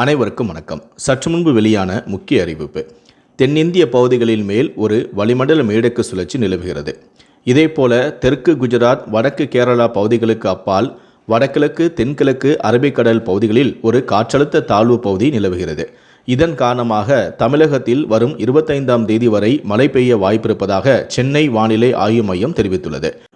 அனைவருக்கும் வணக்கம். சற்று முன்பு வெளியான முக்கிய அறிவிப்பு. தென்னிந்திய பகுதிகளின் மேல் ஒரு வளிமண்டல மேடக்கு சுழற்சி நிலவுகிறது. இதேபோல தெற்கு குஜராத் வடக்கு கேரளா பகுதிகளுக்கு அப்பால் வடகிழக்கு தென்கிழக்கு அரபிக்கடல் பகுதிகளில் ஒரு காற்றழுத்த தாழ்வு பகுதி நிலவுகிறது. இதன் காரணமாக தமிழகத்தில் வரும் இருபத்தைந்தாம் தேதி வரை மழை பெய்ய வாய்ப்பிருப்பதாக சென்னை வானிலை ஆய்வு மையம் தெரிவித்துள்ளது.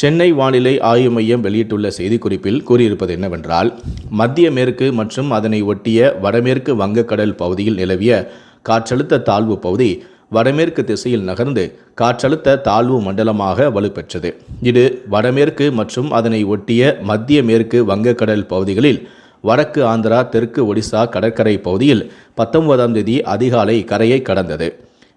சென்னை வானிலை ஆய்வு மையம் வெளியிட்டுள்ள செய்திக்குறிப்பில் கூறியிருப்பது என்னவென்றால் மத்திய மேற்கு மற்றும் அதனை ஒட்டிய வடமேற்கு வங்கக்கடல் பகுதியில் நிலவிய காற்றழுத்த தாழ்வு பகுதி வடமேற்கு திசையில் நகர்ந்து காற்றழுத்த தாழ்வு மண்டலமாக வலுப்பெற்றது. இது வடமேற்கு மற்றும் அதனை ஒட்டிய மத்திய மேற்கு வங்கக்கடல் பகுதிகளில் வடக்கு ஆந்திரா தெற்கு ஒடிசா கடற்கரை பகுதியில் பத்தொன்பதாம் தேதி அதிகாலை கரையை கடந்தது.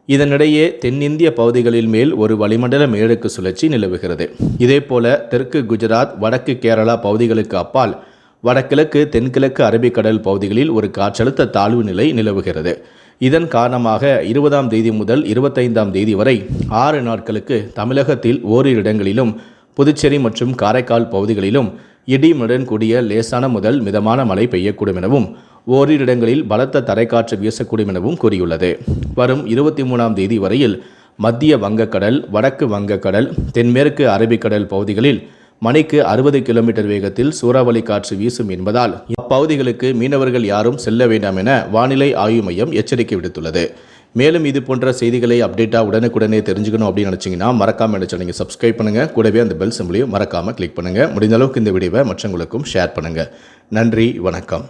இதனிடையே தென்னிந்திய பகுதிகளில் மேல் ஒரு வளிமண்டல மேலடுக்கு சுழற்சி நிலவுகிறது. இதேபோல தெற்கு குஜராத் வடக்கு கேரளா பகுதிகளுக்கு அப்பால் வடகிழக்கு தென்கிழக்கு அரபிக்கடல் பகுதிகளில் ஒரு காற்றழுத்த தாழ்வு நிலை நிலவுகிறது. இதன் காரணமாக இருபதாம் தேதி முதல் இருபத்தைந்தாம் தேதி வரை ஆறு நாட்களுக்கு தமிழகத்தில் ஓரிரு இடங்களிலும் புதுச்சேரி மற்றும் காரைக்கால் பகுதிகளிலும் இடிமுடன் கூடிய லேசான முதல் மிதமான மழை பெய்யக்கூடும் எனவும் ஓரிரு இடங்களில் பலத்த தரைக்காற்று வீசக்கூடும் எனவும் கூறியுள்ளது. வரும் இருபத்தி மூணாம் தேதி வரையில் மத்திய வங்கக்கடல் வடக்கு வங்கக்கடல் தென்மேற்கு அரபிக்கடல் பகுதிகளில் மணிக்கு அறுபது கிலோமீட்டர் வேகத்தில் சூறாவளி காற்று வீசும் என்பதால் அப்பகுதிகளுக்கு மீனவர்கள் யாரும் செல்ல வேண்டாம் என வானிலை ஆய்வு மையம் எச்சரிக்கை விடுத்துள்ளது. மேலும் இது போன்ற செய்திகளை அப்டேட்டாக உடனுக்குடனே தெரிஞ்சுக்கணும் அப்படின்னு நினச்சிங்கன்னா மறக்காமல் நினச்சா நீங்கள் சப்ஸ்கிரைப் பண்ணுங்கள் கூடவே அந்த பெல் சிம்பிளையும் மறக்காமல் கிளிக் பண்ணுங்கள் முடிந்த அளவுக்கு இந்த வீடியோவை மற்றவங்களுக்கும் ஷேர் பண்ணுங்கள் நன்றி. வணக்கம்.